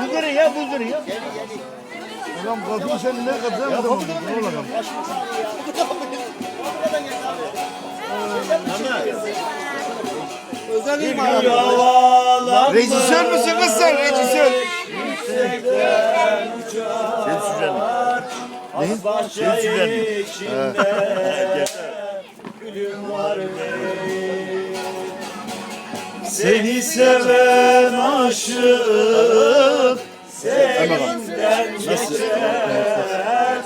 Buzları ya buzları ya. Ulan kapıyı sen ne kadar mı zaman ne olalım? Rejisör müsün kız sen rejisör? Sen süren. Ne? Sen süren. Seni seven aşık Seninden geçer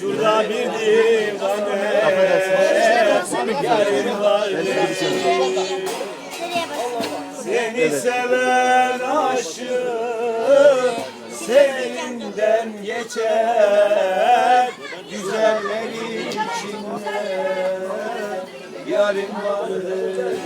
Şurada bir divane Yarın var. Seni seven aşık Seninden geçer Güzeller içinde Yarın vardır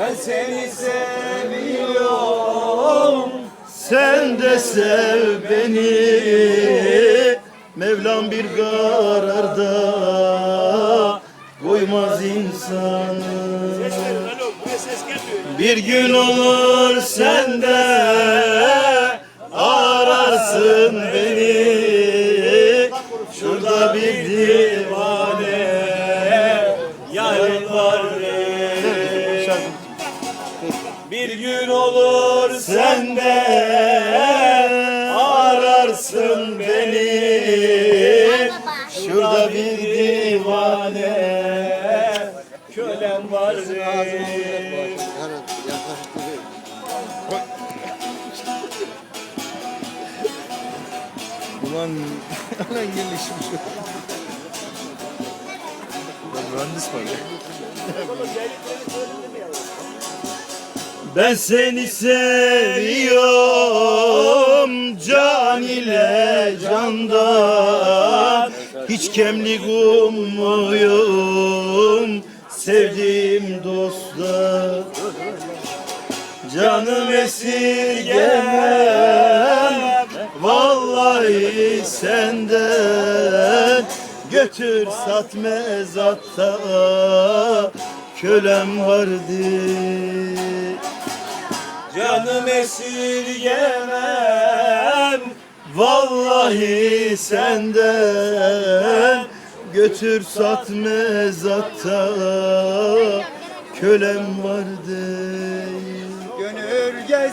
Ben seni seviyorum. Sen de sev beni. Mevlam bir kararda Koymaz insanı. Bir gün olur sen de Ararsın beni. Şurada bir divane bir gün olur sen de ararsın beni Şurada bir divane kölem var Ulan ulan gelişmiş. Ben mühendis var ya. Ben seni seviyorum can ile candan. Hiç kemlik ummuyum sevdiğim dostlar. Canım esirgemem vallahi senden. Götür sat mezatta kölem vardı Canım esirgemem Vallahi senden Götür sat mezatta Kölem var değil. Gönül gez